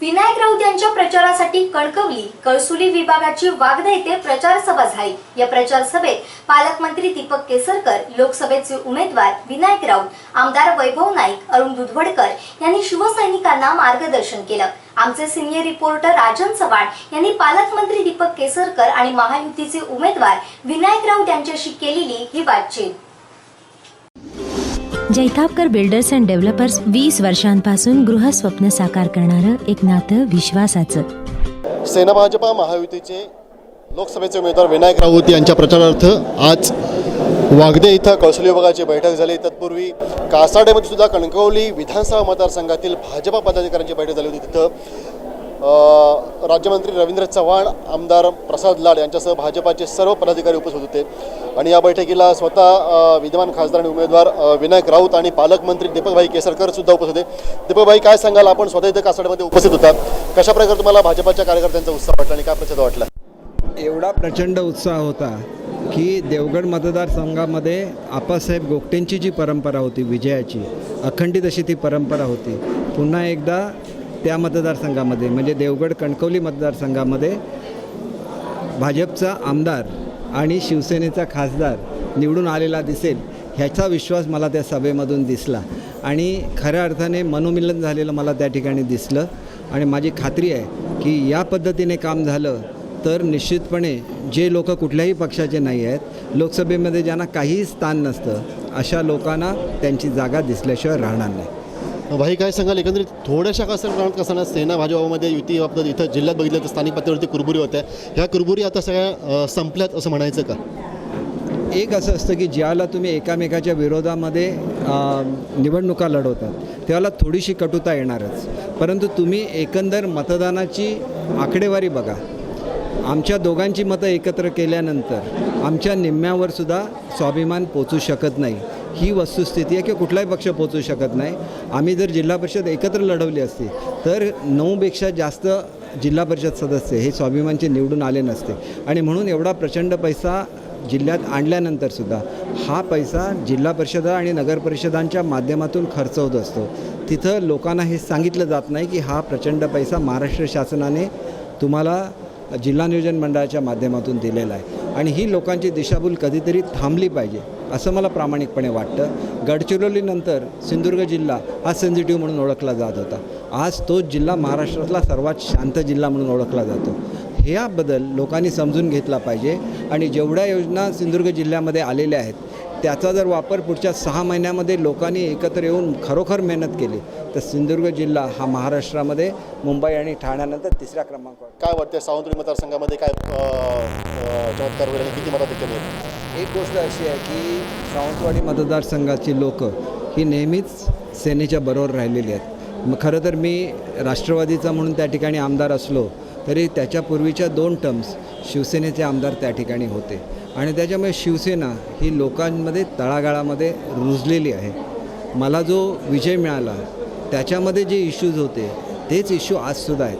Vinayak Raut यांच्या प्रचारासाठी कणकवली कळसुली विभागाची वागदा येथे प्रचार सभा झाली. या प्रचार सभेत पालकमंत्री दीपक केसरकर लोकसभेचे उमेदवार विनायक राऊत आमदार वैभव नाईक अरुण दुधवडकर यांनी शिवसैनिकांना मार्गदर्शन केलं. आमचे सिनियर रिपोर्टर राजन चव्हाण यांनी पालकमंत्री दीपक केसरकर आणि महायुतीचे उमेदवार विनायक राऊत यांच्याशी केलेली ही बातचीत. जैतापकर बिल्डर्स अँड डेव्हलपर्स वीस वर्षांपासून गृहस्वप्न साकार करणारं एक नातं विश्वासाचं. सेना भाजपा महायुतीचे लोकसभेचे उमेदवार विनायक राऊत यांच्या प्रचारार्थ आज वागदे इथं कौशल्य विभागाची बैठक झाली. तत्पूर्वी कासाडेमध्ये सुद्धा कणकवली विधानसभा मतदारसंघातील भाजपा पदाधिकाऱ्यांची बैठक झाली होती. तिथं राज्यमंत्री रवींद्र चव्हाण आमदार प्रसाद लाड यांच्यासह भाजपाचे सर्व पदाधिकारी उपस्थित होते. आणि या बैठकीला स्वतः विद्यमान खासदार आणि उमेदवार विनायक राऊत आणि पालकमंत्री दीपकभाई केसरकर सुद्धा उपस्थित होते. दीपकभाई काय सांगाल? आपण स्वतः इथं कासडमध्ये उपस्थित होता. कशा प्रकारे तुम्हाला भाजपाच्या कार्यकर्त्यांचा उत्साह वाटला आणि काय प्रसिद्ध वाटला? एवढा प्रचंड उत्साह होता की देवगड मतदारसंघामध्ये आप्पासाहेब गोगटेंची जी परंपरा होती विजयाची अखंडित अशी ती परंपरा होती. पुन्हा एकदा त्या मतदारसंघामध्ये म्हणजे देवगड कणकवली मतदारसंघामध्ये भाजपचा आमदार आणि शिवसेनेचा खासदार निवडून आलेला दिसेल ह्याचा विश्वास मला त्या सभेमधून दिसला. आणि खऱ्या अर्थाने मनोमिलन झालेलं मला त्या ठिकाणी दिसलं. आणि माझी खात्री आहे की या पद्धतीने काम झालं तर निश्चितपणे जे लोक कुठल्याही पक्षाचे नाही आहेत लोकसभेमध्ये ज्यांना काहीही स्थान नसतं अशा लोकांना त्यांची जागा दिसल्याशिवाय राहणार नाही. भाई काय सांगाल? एकंदरीत थोड्याशा कसं प्रमाणात कसं ना सेना भाजपामध्ये युती बाबतीत इथं जिल्ह्यात बघितलं तर स्थानिक पातळीवरती कुरबुरी होत्या. ह्या कुरबुरी आता सगळ्या संपल्यात असं म्हणायचं का? एक असं असतं की ज्याला तुम्ही एकामेकाच्या विरोधामध्ये निवडणुका लढवतात त्याला थोडीशी कटुता येणारच. परंतु तुम्ही एकंदर मतदानाची आकडेवारी बघा. आमच्या दोघांची मतं एकत्र केल्यानंतर आमच्या निम्म्यावर सुद्धा स्वाभिमान पोचू शकत नाही. ही वस्तुस्थिती आहे किंवा कुठलाही पक्ष पोचू शकत नाही. आम्ही जर जिल्हा परिषद एकत्र लढवली असती तर नऊपेक्षा जास्त जिल्हा परिषद सदस्य हे स्वाभिमानचे निवडून आले नसते. आणि म्हणून एवढा प्रचंड पैसा जिल्ह्यात आणल्यानंतर सुद्धा हा पैसा जिल्हा परिषदा आणि नगरपरिषदांच्या माध्यमातून खर्च होत असतो. तिथं लोकांना हे सांगितलं जात नाही की हा प्रचंड पैसा महाराष्ट्र शासनाने तुम्हाला जिल्हा नियोजन मंडळाच्या माध्यमातून दिलेला आहे. आणि ही लोकांची दिशाभूल कधीतरी थांबली पाहिजे असं मला प्रामाणिकपणे वाटतं. गडचिरोलीनंतर सिंधुदुर्ग जिल्हा हा सेन्सिटिव्ह म्हणून ओळखला जात होता. आज तोच जिल्हा महाराष्ट्रातला सर्वात शांत जिल्हा म्हणून ओळखला जातो. ह्या बदल लोकांनी समजून घेतला पाहिजे. आणि जेवढ्या योजना सिंधुदुर्ग जिल्ह्यामध्ये आलेल्या आहेत त्याचा जर वापर पुढच्या सहा महिन्यामध्ये लोकांनी एकत्र येऊन खरोखर मेहनत केली तर सिंधुदुर्ग जिल्हा हा महाराष्ट्रामध्ये मुंबई आणि ठाण्यानंतर तिसऱ्या क्रमांकावर काय वाटतं सावंतवाडी मतदारसंघामध्ये काय चमत्कार वगैरे किती मिळेल? एक गोष्ट अशी आहे की सावंतवाडी मतदारसंघाची लोक ही नेहमीच सेनेच्या बरोबर राहिलेली आहेत. मग खरं तर मी राष्ट्रवादीचा म्हणून त्या ठिकाणी आमदार असलो तरी त्याच्यापूर्वीच्या दोन टर्म्स शिवसेनेचे आमदार त्या ठिकाणी होते. आणि त्याच्यामुळे शिवसेना ही लोकांमध्ये तळागाळामध्ये रुजलेली आहे. मला जो विजय मिळाला त्याच्यामध्ये जे इश्यूज होते तेच इश्यू आजसुद्धा आहेत.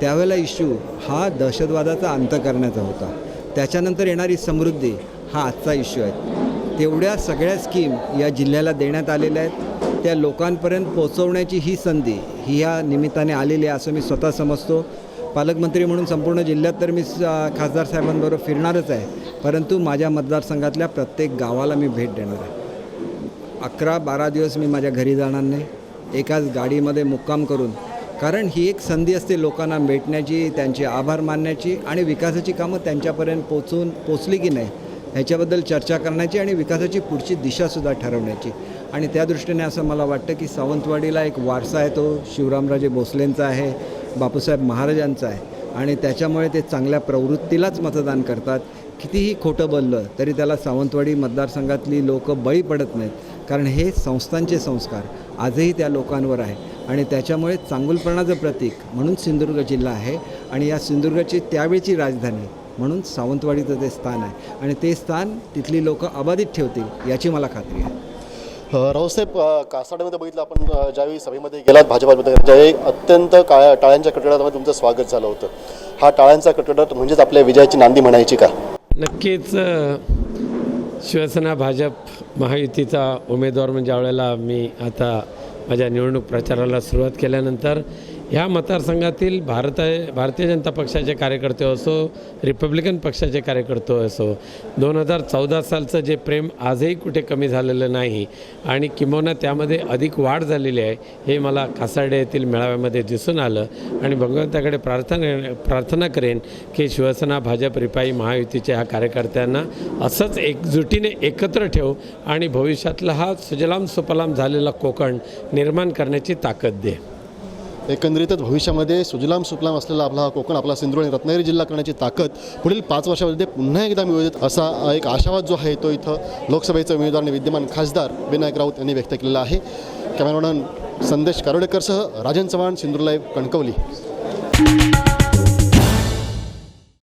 त्यावेळेला इश्यू हा दहशतवादाचा अंत करण्याचा होता. त्याच्यानंतर येणारी समृद्धी हा आजचा इश्यू आहे. तेवढ्या सगळ्या स्कीम या जिल्ह्याला देण्यात आलेल्या आहेत. त्या लोकांपर्यंत पोचवण्याची ही संधी ही या निमित्ताने आलेली आहे असं मी स्वतः समजतो. पालकमंत्री म्हणून संपूर्ण जिल्ह्यात तर मी खासदार साहेबांबरोबर फिरणारच आहे. परंतु माझ्या मतदारसंघातल्या प्रत्येक गावाला मी भेट देणार आहे. अकरा बारा दिवस मी माझ्या घरी जाणार नाही. एकाच गाडीमध्ये मुक्काम करून. कारण ही एक संधी असते लोकांना भेटण्याची त्यांचे आभार मानण्याची आणि विकासाची कामं त्यांच्यापर्यंत पोचून पोचली की नाही ह्याच्याबद्दल चर्चा करण्याची आणि विकासाची पुढची दिशासुद्धा ठरवण्याची. आणि त्या दृष्टीने असं मला वाटतं की सावंतवाडीला एक वारसा आहे तो शिवरामराजे भोसलेंचा आहे. बापूसाहेब महाराजांचा आहे. आणि त्याच्यामुळे ते चांगल्या प्रवृत्तीलाच मतदान करतात. कितीही खोटं बोललं तरी त्याला सावंतवाडी मतदारसंघातली लोक बळी पडत नाहीत. कारण हे संस्थांचे संस्कार आजही त्या लोकांवर आहे. आणि त्याच्यामुळे चांगुलपणाचं प्रतीक म्हणून सिंधुदुर्ग जिल्हा आहे. आणि या सिंधुदुर्गाची त्यावेळची राजधानी म्हणून सावंतवाडीचं ते स्थान आहे. आणि ते स्थान तिथली लोकं अबाधित ठेवतील याची मला खात्री आहे. रावसाहेब कासाडमध्ये बघितलं आपण ज्यावेळी सभेमध्ये गेलात भाजपामध्ये ज्यावेळी अत्यंत काळ्या टाळ्यांच्या कटकडामध्ये तुमचं स्वागत झालं होतं. हा टाळ्यांचा कडकडाट म्हणजेच आपल्या विजयाची नांदी म्हणायची का? नक्कीच शिवसेना भाजप महायुतीचा उमेदवार म्हणजे ज्यावेळेला मी आता माझ्या निवडणूक प्रचाराला सुरुवात केल्यानंतर ह्या मतदारसंघातील भारत भारतीय जनता पक्षाचे कार्यकर्ते असो रिपब्लिकन पक्षाचे कार्यकर्ते असो दोन हजार चौदा सालचं जे प्रेम आजही कुठे कमी झालेलं नाही आणि किंबहुना त्यामध्ये अधिक वाढ झालेली आहे हे मला कासार्डे येथील मेळाव्यामध्ये दिसून आलं. आणि भगवंताकडे प्रार्थना प्रार्थना करेन की शिवसेना भाजप रिपाई महायुतीच्या ह्या कार्यकर्त्यांना असंच एकजुटीने एकत्र ठेवू आणि भविष्यातला हा सुजलाम सुपलाम झालेला कोकण निर्माण करण्याची ताकद दे. एकंदरीतच भविष्यामध्ये सुजलाम सुफलाम असलेला आपला हा कोकण आपला सिंधुदुर्ग आणि रत्नागिरी जिल्हा करण्याची ताकद पुढील पाच वर्षामध्ये पुन्हा एकदा मिळवत असा एक आशावाद जो आहे तो इथं लोकसभेचे उमेदवार आणि विद्यमान खासदार विनायक राऊत यांनी व्यक्त केलेला आहे. कॅमेरामॅन संदेश कारोडेकरसह राजन चव्हाण सिंधुदुर्ग लाईव्ह कणकवली.